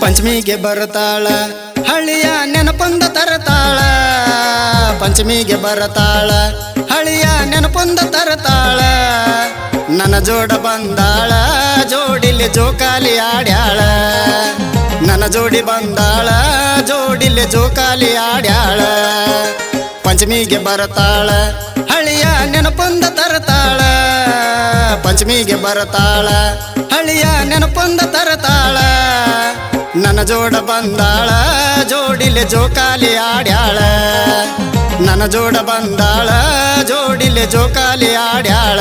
ಪಂಚಮಿಗೆ ಬರತಾಳ ಹಳಿಯ ನೆನಪೊಂದ ತರತಾಳ. ಪಂಚಮಿಗೆ ಬರತಾಳ ಹಳಿಯ ನೆನಪೊಂದ ತರತಾಳ. ನನ್ನ ಜೋಡ ಬಂದಾಳ ಜೋಡಿಲಿ ಜೋಕಾಲಿ ಆಡ್ಯಾಳ. ನನ್ನ ಜೋಡಿ ಬಂದಾಳ ಜೋಡಿಲಿ ಜೋಕಾಲಿ ಆಡ್ಯಾಳ. ಪಂಚಮಿಗೆ ಬರತಾಳ ಹಳಿಯ ನೆನಪೊಂದ ತರತಾಳ. ಪಂಚಮಿಗೆ ಬರತಾಳ ಹಳಿಯ ನೆನಪೊಂದ ತರತಾಳ. ನನ್ನ ಜೋಡ ಬಂದಾಳ ಜೋಡಿಲೆ ಜೋಕಾಲಿ ಆಡ್ಯಾಳ. ನನ್ನ ಜೋಡ ಬಂದಾಳ ಜೋಡಿಲೆ ಜೋಕಾಲಿ ಆಡ್ಯಾಳ.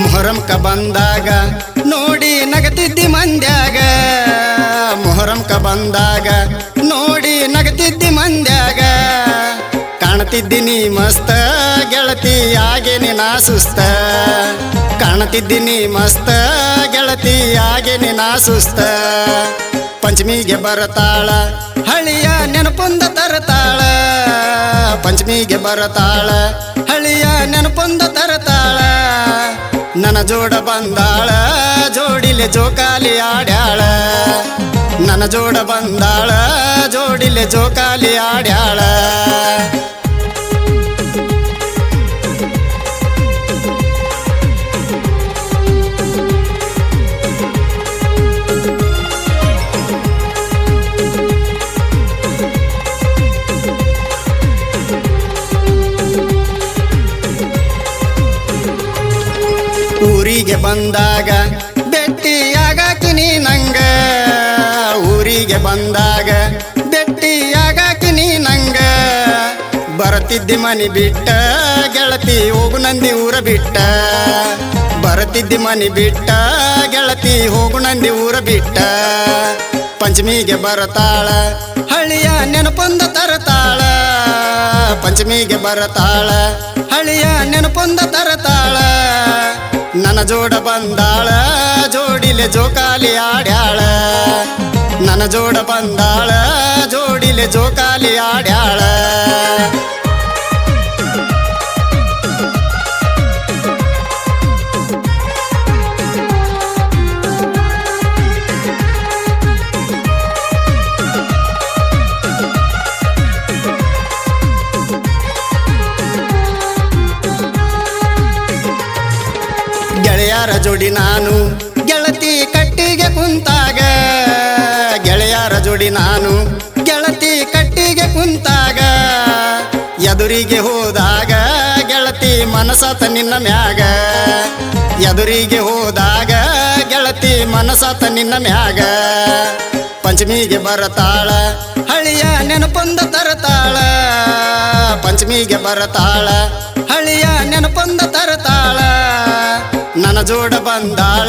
ಮೊಹರಂಕ ಬಂದಾಗ, ನೋಡಿ ನಗತಿದ್ದಿ ಮಂದ್ಯಾಗ. ಮೊಹರಂಕ ಬಂದಾಗ, ನೋಡಿ ನಗತಿದ್ದಿ ಮಂದ್ಯಾಗ. ಕಾಣ್ತಿದ್ದೀನಿ ಮಸ್ತ, ಗೆಳತಿ ಆಗೇನಿ ನಾ ಸುಸ್ತ. ಕಾಣ್ತಿದ್ದೀನಿ ಮಸ್ತ, ಗೆಳತಿ ಆಗೇನಿ ನಾ ಸುಸ್ತ. ಪಂಚಮಿಗೆ ಬರತಾಳ, ಹಳಿಯ ನೆನಪೊಂದ ತರತಾಳ. ಪಂಚಮಿಗೆ ಬರತಾಳ, ಹಳಿಯ ನೆನಪೊಂದ ತರತಾಳ. ನನ್ನ ಜೋಡ ಬಂದಾಳ ಜೋಡಿಲೆ ಜೋಕಾಲಿ ಆಡ್ಯಾಳ. ನನ್ನ ಜೋಡ ಬಂದಾಳ ಜೋಡಿಲೆ ಜೋಕಾಲಿ ಆಡ್ಯಾಳ. ಊರಿಗೆ ಬಂದಾಗ ಬೆಟ್ಟಿಯಾಗಾಕಿ ನೀ ನಂಗ. ಊರಿಗೆ ಬಂದಾಗ ಬೆಟ್ಟಿಯಾಗಾಕಿ ನೀ ನಂಗ. ಬರತಿದ್ದಿ ಮನಿ ಬಿಟ್ಟ, ಗೆಳತಿ ಹೋಗು ನಂದಿ ಊರ ಬಿಟ್ಟ. ಬರತಿದ್ದಿ ಮನಿ ಬಿಟ್ಟ, ಗೆಳತಿ ಹೋಗು ನಂದಿ ಊರ ಬಿಟ್ಟ. ಪಂಚಮಿಗೆ ಬರತಾಳ ಹಳಿಯ ನೆನಪೊಂದ ತರತಾಳ. ಪಂಚಮಿಗೆ ಬರತಾಳ ಹಳಿಯ ನೆನಪೊಂದ ತರತಾಳ. ನನ್ನ ಜೋಡ ಬಂದಾಳ ಜೋಡಿಲೆ ಜೋಕಾಲಿ ಆಡ್ಯಾಳ. ನನ್ನ ಜೋಡ ಬಂದಾಳ ಜೋಡಿಲೆ ಜೋಕಾಲಿ ಆಡ್ಯಾಳ. ಗೆಳೆಯರ ಜೋಡಿ ನಾನು ಗೆಳತಿ ಕಟ್ಟಿಗೆ ಕುಂತಾಗ. ಗೆಳೆಯರ ಜೋಡಿ ನಾನು ಗೆಳತಿ ಕಟ್ಟಿಗೆ ಕುಂತಾಗ. ಎದುರಿಗೆ ಹೋದಾಗ ಗೆಳತಿ ಮನಸಾತ ನಿನ್ನ ಮ್ಯಾಗ. ಎದುರಿಗೆ ಹೋದಾಗ ಗೆಳತಿ ಮನಸಾತ ನಿನ್ನ ಮ್ಯಾಗ. ಪಂಚಮಿಗೆ ಬರತಾಳ, ಹಳಿಯ ನೆನಪೊಂದ ತರತಾಳ. ಪಂಚಮಿಗೆ ಬರತಾಳ, ಹಳಿಯ ನೆನಪೊಂದ ತರತಾಳ. ನನ್ನ ಜೋಡ ಬಂದಾಳ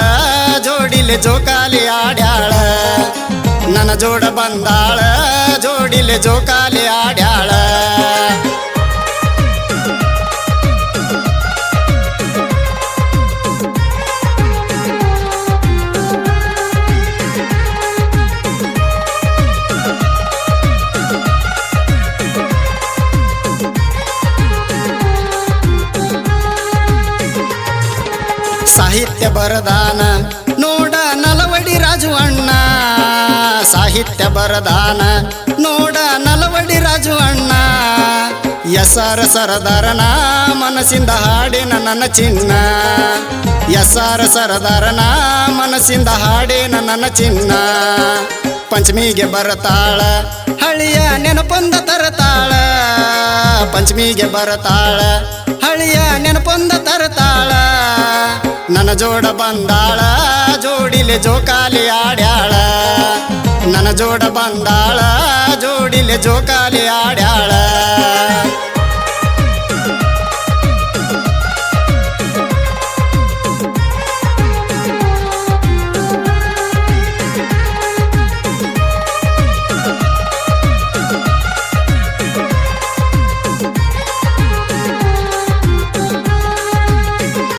ಜೋಡಿಲೆ ಜೋಕಾಲಿ ಆಡ್ಯಾಳ. ನನ್ನ ಜೋಡ ಬಂದಾಳ ಜೋಡಿಲೆ ಜೋಕಾಲಿ ಆಡ್ಯಾಳ. ಸಾಹಿತ್ಯ ಬರದಾನ. ನೋಡ ನಲವಡಿ ರಾಜು ಅಣ್ಣ ಸಾಹಿತ್ಯ ಬರದಾನ. ನೋಡ ನಲವಡಿ ರಾಜು ಅಣ್ಣ ಎಸ್ಆರ್ ಸರದಾರನ ಮನಸ್ಸಿಂದ ಹಾಡಿನ ನನ್ನ ಚಿನ್ನ. ಎಸಾರ ಸರದಾರನ ಮನಸ್ಸಿಂದ ಹಾಡಿನ ನನ್ನ ಚಿನ್ನ. ಪಂಚಮಿಗೆ ಬರತಾಳ. ಹಳಿಯ ನೆನಪೊಂದ ತರತಾಳ. ಪಂಚಮಿಗೆ ಬರತಾಳ. ಹಳಿಯ ನೆನಪೊಂದ ತರತಾಳ. ನನ್ನ ಜೋಡ ಬಂದಾಳ ಜೋಡಿಲೆ ಜೋಕಾಲಿ ಆಡ್ಯಾಳ. ನನ್ನ ಜೋಡ ಬಂದಾಳ ಜೋಡಿಲೆ ಜೋಕಾಲಿ ಆಡ್ಯಾಳ.